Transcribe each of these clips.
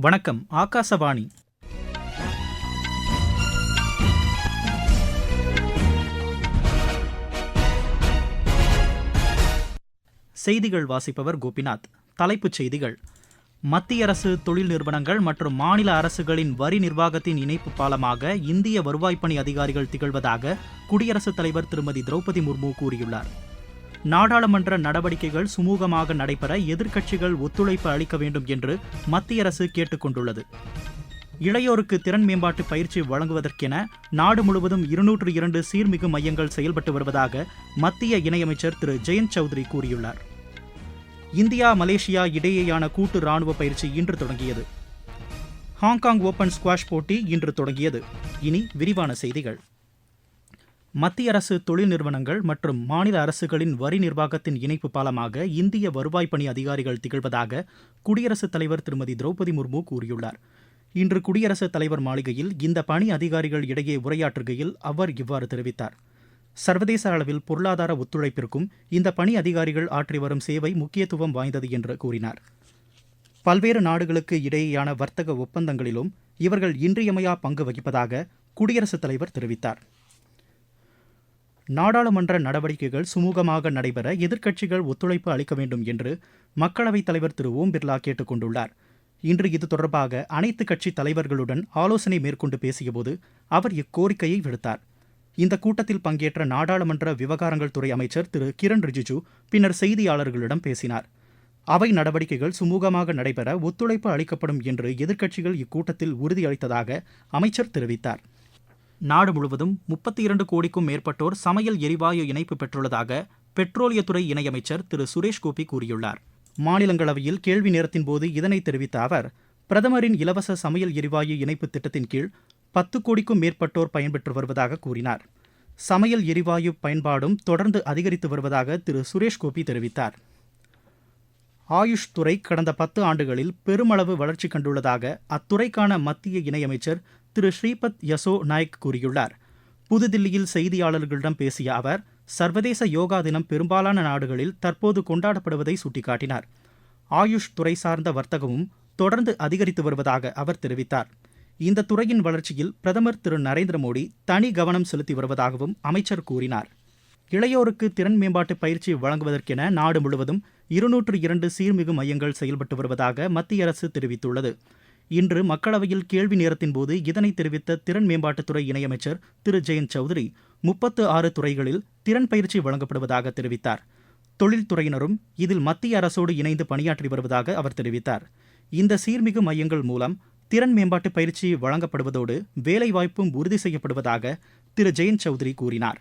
வணக்கம் ஆகாசவாணி. செய்திகள் வாசிப்பவர் கோபிநாத். தலைப்புச் செய்திகள். மத்திய அரசு தொழில் நிறுவனங்கள் மற்றும் மாநில அரசுகளின் வரி நிர்வாகத்தின் இணைப்பு பாலமாக இந்திய வருவாய்ப்பணி அதிகாரிகள் திகழ்வதாக குடியரசுத் தலைவர் திருமதி திரௌபதி முர்மு கூறியுள்ளார். நாடாளுமன்ற நடவடிக்கைகள் சுமூகமாக நடைபெற எதிர்க்கட்சிகள் ஒத்துழைப்பு அளிக்க வேண்டும் என்று மத்திய அரசு கேட்டுக்கொண்டுள்ளது இளையோருக்கு திறன் மேம்பாட்டு பயிற்சி வழங்குவதற்கென நாடு முழுவதும் இருநூற்று இரண்டு சீர்மிகு மையங்கள் செயல்பட்டு வருவதாக மத்திய இணையமைச்சர் திரு. ஜெயந்த் சௌத்ரி கூறியுள்ளார். இந்தியா மலேசியா இடையேயான கூட்டு ராணுவ பயிற்சி இன்று தொடங்கியது. ஹாங்காங் ஓபன் ஸ்குவாஷ் போட்டி இன்று தொடங்கியது. இனி விரிவான செய்திகள். மத்திய அரசு தொழில் நிறுவனங்கள் மற்றும் மாநில அரசுகளின் வரி நிர்வாகத்தின் இணைப்பு பாலமாக இந்திய வருவாய் பணி அதிகாரிகள் திகழ்வதாக குடியரசுத் தலைவர் திருமதி திரௌபதி முர்மு கூறியுள்ளார். இன்று குடியரசுத் தலைவர் மாளிகையில் இந்த பணி அதிகாரிகள் இடையே உரையாற்றுகையில் அவர் இவ்வாறு தெரிவித்தார். சர்வதேச அளவில் பொருளாதார ஒத்துழைப்பிற்கும் இந்த பணி அதிகாரிகள் ஆற்றி வரும் சேவை முக்கியத்துவம் வாய்ந்தது என்று கூறினார். பல்வேறு நாடுகளுக்கு இடையேயான வர்த்தக ஒப்பந்தங்களிலும் இவர்கள் இன்றியமையா பங்கு வகிப்பதாக குடியரசுத் தலைவர் தெரிவித்தார். நாடாளுமன்ற நடவடிக்கைகள் சுமூகமாக நடைபெற எதிர்க்கட்சிகள் ஒத்துழைப்பு அளிக்க வேண்டும் என்று மக்களவைத் தலைவர் திரு ஓம் பிர்லா கேட்டுக் கொண்டுள்ளார் இன்று இது தொடர்பாக அனைத்து கட்சி தலைவர்களுடன் ஆலோசனை மேற்கொண்டு பேசியபோது அவர் இக்கோரிக்கையை விடுத்தார். இந்த கூட்டத்தில் பங்கேற்ற நாடாளுமன்ற விவகாரங்கள் துறை அமைச்சர் திரு கிரண் ரிஜிஜு பின்னர் செய்தியாளர்களிடம் பேசினார். அவை நடவடிக்கைகள் சுமூகமாக நடைபெற ஒத்துழைப்பு அளிக்கப்படும் என்று எதிர்க்கட்சிகள் இக்கூட்டத்தில் உறுதியளித்ததாக அமைச்சர் தெரிவித்தார். நாடு முழுவதும் முப்பத்தி இரண்டு கோடிக்கும் மேற்பட்டோர் சமையல் எரிவாயு இணைப்பு பெற்றுள்ளதாக பெட்ரோலியத்துறை இணையமைச்சர் திரு. சுரேஷ் கோபி கூறியுள்ளார். மாநிலங்களவையில் கேள்வி நேரத்தின் போது இதனை தெரிவித்த அவர் பிரதமரின் இலவச சமையல் எரிவாயு இணைப்பு திட்டத்தின் கீழ் பத்து கோடிக்கும் மேற்பட்டோர் பயன்பெற்று வருவதாக கூறினார். சமையல் எரிவாயு பயன்பாடும் தொடர்ந்து அதிகரித்து வருவதாக திரு. சுரேஷ் கோபி தெரிவித்தார். ஆயுஷ் துறை கடந்த பத்து ஆண்டுகளில் பெருமளவு வளர்ச்சி கண்டுள்ளதாக அத்துறைக்கான மத்திய இணையமைச்சர் திரு ஸ்ரீபத் யசோ நாயக் கூறியுள்ளார். புதுதில்லியில் செய்தியாளர்களிடம் பேசிய அவர் சர்வதேச யோகா தினம் பெரும்பாலான நாடுகளில் தற்போது கொண்டாடப்படுவதை சுட்டிக்காட்டினார். ஆயுஷ் துறை சார்ந்த வர்த்தகமும் தொடர்ந்து அதிகரித்து வருவதாக அவர் தெரிவித்தார். இந்த துறையின் வளர்ச்சியில் பிரதமர் திரு நரேந்திர மோடி தனி கவனம் செலுத்தி வருவதாகவும் அமைச்சர் கூறினார். இளையோருக்கு திறன் மேம்பாட்டு பயிற்சி வழங்குவதற்கென நாடு முழுவதும் இருநூற்று இரண்டு சீர்மிகு மையங்கள் செயல்பட்டு வருவதாக மத்திய அரசு தெரிவித்துள்ளது. இன்று மக்களவையில் கேள்வி நேரத்தின் போது இதனை தெரிவித்த திறன் மேம்பாட்டுத்துறை இணையமைச்சர் திரு. ஜெயந்த் சௌத்ரி முப்பத்து ஆறு துறைகளில் திறன் பயிற்சி வழங்கப்படுவதாக தெரிவித்தார். தொழில்துறையினரும் இதில் மத்திய அரசோடு இணைந்து பணியாற்றி வருவதாக அவர் தெரிவித்தார். இந்த சீர்மிகு மையங்கள் மூலம் திறன் மேம்பாட்டு பயிற்சி வழங்கப்படுவதோடு வேலைவாய்ப்பும் உறுதி செய்யப்படுவதாக திரு. ஜெயந்த் சௌத்ரி கூறினார்.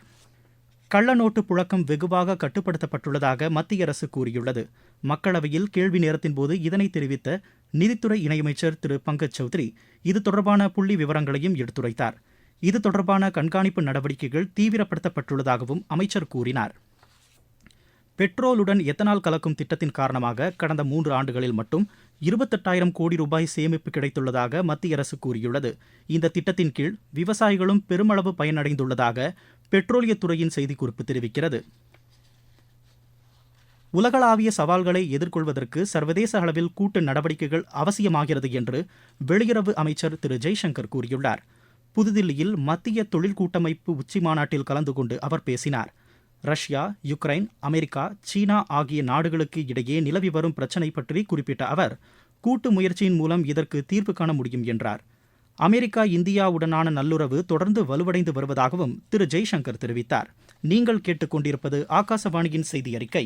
கள்ளநோட்டு புழக்கம் வெகுவாக கட்டுப்படுத்தப்பட்டுள்ளதாக மத்திய அரசு கூறியுள்ளது. மக்களவையில் கேள்வி நேரத்தின் போது இதனை தெரிவித்த நிதித்துறை இணையமைச்சர் திரு பங்கஜ் சௌத்ரி இது தொடர்பான புள்ளி விவரங்களையும் எடுத்துரைத்தார். இது தொடர்பான கண்காணிப்பு நடவடிக்கைகள் தீவிரப்படுத்தப்பட்டுள்ளதாகவும் அமைச்சர் கூறினார். பெட்ரோலுடன் எத்தனால் கலக்கும் திட்டத்தின் காரணமாக கடந்த மூன்று ஆண்டுகளில் மட்டும் இருபத்தெட்டாயிரம் கோடி ரூபாய் சேமிப்பு கிடைத்துள்ளதாக மத்திய அரசு கூறியுள்ளது. இந்த திட்டத்தின் கீழ் விவசாயிகளும் பெருமளவு பயனடைந்துள்ளதாக பெட்ரோலியத்துறையின் செய்திக்குறிப்பு தெரிவிக்கிறது. உலகளாவிய சவால்களை எதிர்கொள்வதற்கு சர்வதேச அளவில் கூட்டு நடவடிக்கைகள் அவசியமாகிறது என்று வெளியுறவு அமைச்சர் திரு. ஜெய்சங்கர் கூறியுள்ளார். புதுதில்லியில் மத்திய தொழில் கூட்டமைப்பு உச்சி மாநாட்டில் கலந்து கொண்டு அவர் பேசினார். ரஷ்யா யுக்ரைன் அமெரிக்கா சீனா ஆகிய நாடுகளுக்கு இடையே நிலவி வரும் பிரச்சினை பற்றி குறிப்பிட்ட அவர் கூட்டு முயற்சியின் மூலம் இதற்கு தீர்வு காண முடியும் என்றார். அமெரிக்கா இந்தியாவுடனான நல்லுறவு தொடர்ந்து வலுவடைந்து வருவதாகவும் திரு. ஜெய்சங்கர் தெரிவித்தார். நீங்கள் கேட்டுக்கொண்டிருப்பது ஆகாசவாணியின் செய்தி அறிக்கை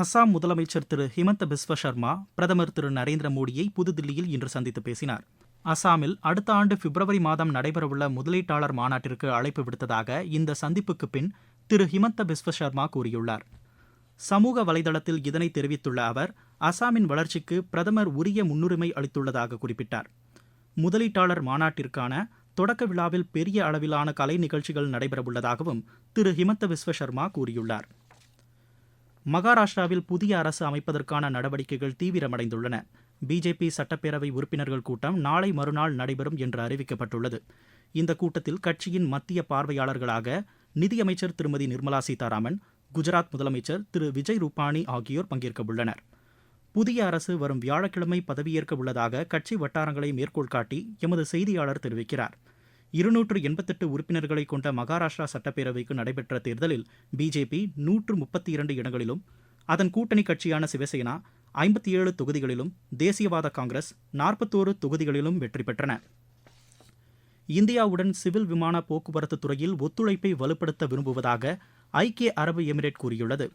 அசாம் முதலமைச்சர் திரு ஹிமந்த பிஸ்வ சர்மா பிரதமர் திரு நரேந்திர மோடியை புதுதில்லியில் இன்று சந்தித்து பேசினார். அசாமில் அடுத்த ஆண்டு பிப்ரவரி மாதம் நடைபெறவுள்ள முதலீட்டாளர் மாநாட்டிற்கு அழைப்பு விடுத்ததாக இந்த சந்திப்புக்கு பின் திரு ஹிமந்த பிஸ்வ சர்மா கூறியுள்ளார். சமூக வலைதளத்தில் இதனை தெரிவித்துள்ள அவர் அசாமின் வளர்ச்சிக்கு பிரதமர் உரிய முன்னுரிமை அளித்துள்ளதாக குறிப்பிட்டார். முதலீட்டாளர் மாநாட்டிற்கான தொடக்க விழாவில் பெரிய அளவிலான கலை நிகழ்ச்சிகள் நடைபெறவுள்ளதாகவும் திரு ஹிமந்த பிஸ்வ சர்மா கூறியுள்ளார். மகாராஷ்டிராவில் புதிய அரசு அமைப்பதற்கான நடவடிக்கைகள் தீவிரமடைந்துள்ளன. பிஜேபி சட்டப்பேரவை உறுப்பினர்கள் கூட்டம் நாளை மறுநாள் நடைபெறும் என்று அறிவிக்கப்பட்டுள்ளது. இந்த கூட்டத்தில் கட்சியின் மத்திய பார்வையாளர்களாக நிதியமைச்சர் திருமதி நிர்மலா சீதாராமன் குஜராத் முதலமைச்சர் திரு. விஜய் ரூபானி ஆகியோர் பங்கேற்க உள்ளனர். புதிய அரசு வரும் வியாழக்கிழமை பதவியேற்க உள்ளதாக கட்சி வட்டாரங்களை மேற்கோள் காட்டி எமது செய்தியாளர் தெரிவிக்கிறார். இருநூற்று எண்பத்தெட்டு உறுப்பினர்களை கொண்ட மகாராஷ்டிரா சட்டப்பேரவைக்கு நடைபெற்ற தேர்தலில் பிஜேபி நூற்று முப்பத்தி இரண்டு இடங்களிலும் அதன் கூட்டணி கட்சியான சிவசேனா ஐம்பத்தி ஏழு தொகுதிகளிலும் தேசியவாத காங்கிரஸ் நாற்பத்தோரு தொகுதிகளிலும் வெற்றி பெற்றன. இந்தியாவுடன் சிவில் விமான போக்குவரத்து துறையில் ஒத்துழைப்பை வலுப்படுத்த விரும்புவதாக ஐக்கிய அரபு எமிரேட் கூறியுள்ளது.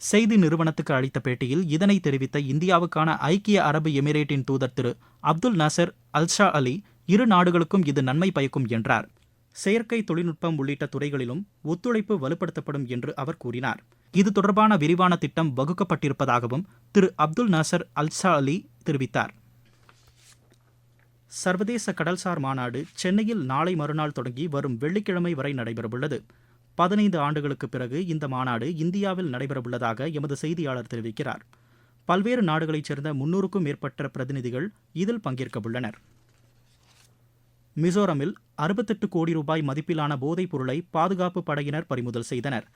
செய்தி நிறுவனத்துக்கு அளித்த பேட்டியில் இதனை தெரிவித்த இந்தியாவுக்கான ஐக்கிய அரபு எமிரேட்டின் தூதர் திரு அப்துல் நசர் அல்ஷா அலி இரு நாடுகளுக்கும் இது நன்மை பயக்கும் என்றார். செயற்கை தொழில்நுட்பம் உள்ளிட்ட துறைகளிலும் ஒத்துழைப்பு வலுப்படுத்தப்படும் என்று அவர் கூறினார். இது தொடர்பான விரிவான திட்டம் வகுக்கப்பட்டிருப்பதாகவும் திரு அப்துல் நாசர் அல்சாலி அலி தெரிவித்தார். சர்வதேச கடல்சார் மாநாடு சென்னையில் நாளை மறுநாள் தொடங்கி வரும் வெள்ளிக்கிழமை வரை நடைபெறவுள்ளது. பதினைந்து ஆண்டுகளுக்கு பிறகு இந்த மாநாடு இந்தியாவில் நடைபெறவுள்ளதாக எமது செய்தியாளர் தெரிவிக்கிறார். பல்வேறு நாடுகளைச் சேர்ந்த முன்னூறுக்கும் மேற்பட்ட பிரதிநிதிகள் இதில் பங்கேற்க உள்ளனர் மிசோரமில் அறுபத்தெட்டு கோடி ரூபாய் மதிப்பிலான போதைப் பொருளை பாதுகாப்பு படையினர் பறிமுதல் செய்தனர்.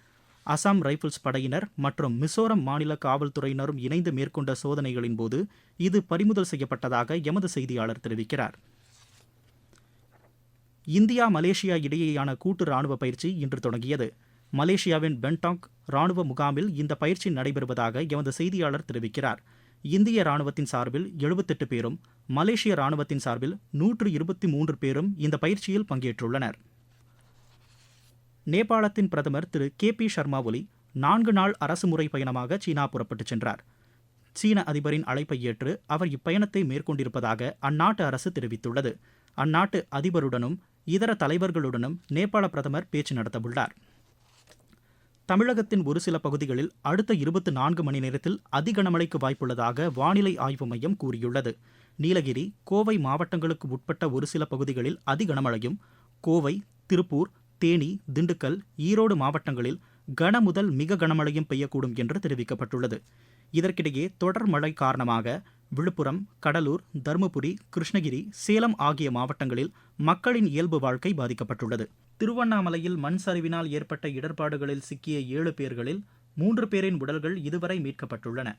அசாம் ரைபிள்ஸ் படையினர் மற்றும் மிசோரம் மாநில காவல்துறையினரும் இணைந்து மேற்கொண்ட சோதனைகளின் போது இது பறிமுதல் செய்யப்பட்டதாக எமது செய்தியாளர் தெரிவிக்கிறார். இந்தியா மலேசியா இடையேயான கூட்டு ராணுவ பயிற்சி இன்று தொடங்கியது. மலேசியாவின் பென்டாங் ராணுவ முகாமில் இந்த பயிற்சி நடைபெறுவதாக எமது செய்தியாளர் தெரிவிக்கிறார். இந்திய ராணுவத்தின் சார்பில் எழுபத்தெட்டு பேரும் மலேசிய ராணுவத்தின் சார்பில் நூற்று இருபத்தி மூன்று பேரும் இந்த பயிற்சியில் பங்கேற்றுள்ளனர். நேபாளத்தின் பிரதமர் திரு கே பி சர்மா ஒலி நான்கு நாள் அரசுமுறை பயணமாக சீனா புறப்பட்டுச் சென்றார். சீன அதிபரின் அழைப்பை ஏற்று அவர் இப்பயணத்தை மேற்கொண்டிருப்பதாக அந்நாட்டு அரசு தெரிவித்துள்ளது. அந்நாட்டு அதிபருடனும் இதர தலைவர்களுடனும் நேபாள பிரதமர் பேச்சு நடத்தவுள்ளார். தமிழகத்தின் ஒரு சில பகுதிகளில் அடுத்த இருபத்தி நான்கு மணி நேரத்தில் அதிகனமழைக்கு வாய்ப்புள்ளதாக வானிலை ஆய்வு மையம் கூறியுள்ளது. நீலகிரி கோவை மாவட்டங்களுக்கு உட்பட்ட ஒரு சில பகுதிகளில் அதிகனமழையும் கோவை திருப்பூர் தேனி திண்டுக்கல் ஈரோடு மாவட்டங்களில் கன முதல் மிக கனமழையும் பெய்யக்கூடும் என்று தெரிவிக்கப்பட்டுள்ளது. இதற்கிடையே தொடர் மழை காரணமாக விழுப்புரம் கடலூர் தருமபுரி கிருஷ்ணகிரி சேலம் ஆகிய மாவட்டங்களில் மக்களின் இயல்பு வாழ்க்கை பாதிக்கப்பட்டுள்ளது. திருவண்ணாமலையில் மண் சரிவினால் ஏற்பட்ட இடர்பாடுகளில் சிக்கிய ஏழு பேர்களில் மூன்று பேரின் உடல்கள் இதுவரை மீட்கப்பட்டுள்ளன.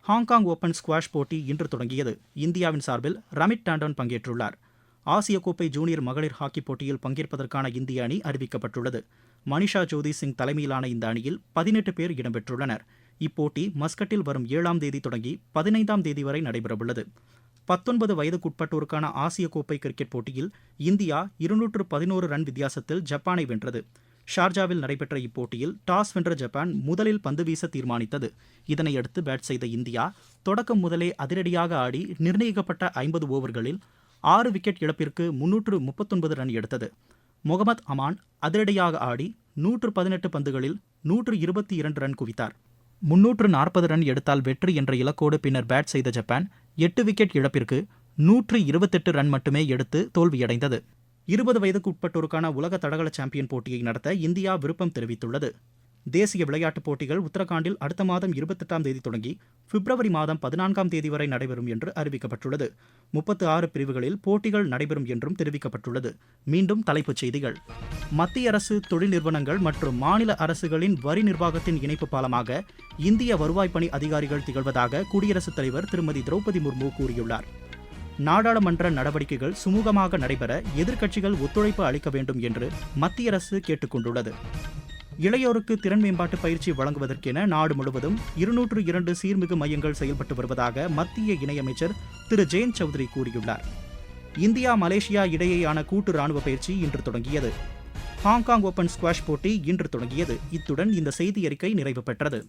ஹாங்காங் ஓபன் ஸ்குவாஷ் போட்டி இன்று தொடங்கியது. இந்தியாவின் சார்பில் ரமிட் டாண்டன் பங்கேற்றுள்ளார். ஆசிய கோப்பை ஜூனியர் மகளிர் ஹாக்கி போட்டியில் பங்கேற்பதற்கான இந்திய அணி அறிவிக்கப்பட்டுள்ளது. மனிஷா ஜோதி சிங் தலைமையிலான இந்த அணியில் பதினெட்டு பேர் இடம்பெற்றுள்ளனர். இப்போட்டி மஸ்கட்டில் வரும் ஏழாம் தேதி தொடங்கி பதினைந்தாம் தேதி வரை நடைபெறவுள்ளது. பத்தொன்பது வயதுக்குட்பட்டோருக்கான ஆசிய கோப்பை கிரிக்கெட் போட்டியில் இந்தியா இருநூற்று பதினோரு ரன் வித்தியாசத்தில் ஜப்பானை வென்றது. ஷார்ஜாவில் நடைபெற்ற இப்போட்டியில் டாஸ் வென்ற ஜப்பான் முதலில் பந்து வீச தீர்மானித்தது. இதனையடுத்து பேட் செய்த இந்தியா தொடக்கம் முதலே அதிரடியாக ஆடி நிர்ணயிக்கப்பட்ட ஐம்பது ஓவர்களில் ஆறு விக்கெட் இழப்பிற்கு முன்னூற்று முப்பத்தொன்பது ரன் எடுத்தது. முகமது அமான் அதிரடியாக ஆடி நூற்று பதினெட்டு பந்துகளில் நூற்று இருபத்தி இரண்டு ரன் குவித்தார். முன்னூற்று நாற்பது ரன் எடுத்தால் வெற்றி என்ற இலக்கோடு பின்னர் பேட் செய்த ஜப்பான் எட்டு விக்கெட் இழப்பிற்கு நூற்று இருபத்தெட்டு ரன் மட்டுமே எடுத்து தோல்வியடைந்தது. இருபது வயதுக்கு உட்பட்டோருக்கான உலக தடகள சாம்பியன் போட்டியை நடத்த இந்தியா விருப்பம் தெரிவித்துள்ளது. தேசிய விளையாட்டுப் போட்டிகள் உத்தரகாண்டில் அடுத்த மாதம் இருபத்தெட்டாம் தேதி தொடங்கி பிப்ரவரி மாதம் பதினான்காம் தேதி வரை நடைபெறும் என்று அறிவிக்கப்பட்டுள்ளது. முப்பத்து ஆறு பிரிவுகளில் போட்டிகள் நடைபெறும் என்றும் தெரிவிக்கப்பட்டுள்ளது. மீண்டும் தலைப்புச் செய்திகள். மத்திய அரசு தொழில் நிறுவனங்கள் மற்றும் மாநில அரசுகளின் வரி நிர்வாகத்தின் இணைப்பு பாலமாக இந்திய வருவாய் பணி அதிகாரிகள் திகழ்வதாக குடியரசுத் தலைவர் திருமதி திரௌபதி முர்மு கூறியுள்ளார். நாடாளுமன்ற நடவடிக்கைகள் சுமூகமாக நடைபெற எதிர்க்கட்சிகள் ஒத்துழைப்பு அளிக்க வேண்டும் என்று மத்திய அரசு கேட்டுக்கொண்டுள்ளது இளையோருக்கு திறன் மேம்பாட்டு பயிற்சி வழங்குவதற்கென நாடு முழுவதும் இருநூற்று இரண்டு சீர்மிகு மையங்கள் செயல்பட்டு வருவதாக மத்திய இணையமைச்சர் திரு. ஜெயந்த் சௌத்ரி கூறியுள்ளார். இந்தியா மலேசியா இடையேயான கூட்டு ராணுவ பயிற்சி இன்று தொடங்கியது. ஹாங்காங் ஓபன் ஸ்குவாஷ் போட்டி இன்று தொடங்கியது. இத்துடன் இந்த செய்தி அறிக்கை நிறைவு பெற்றது.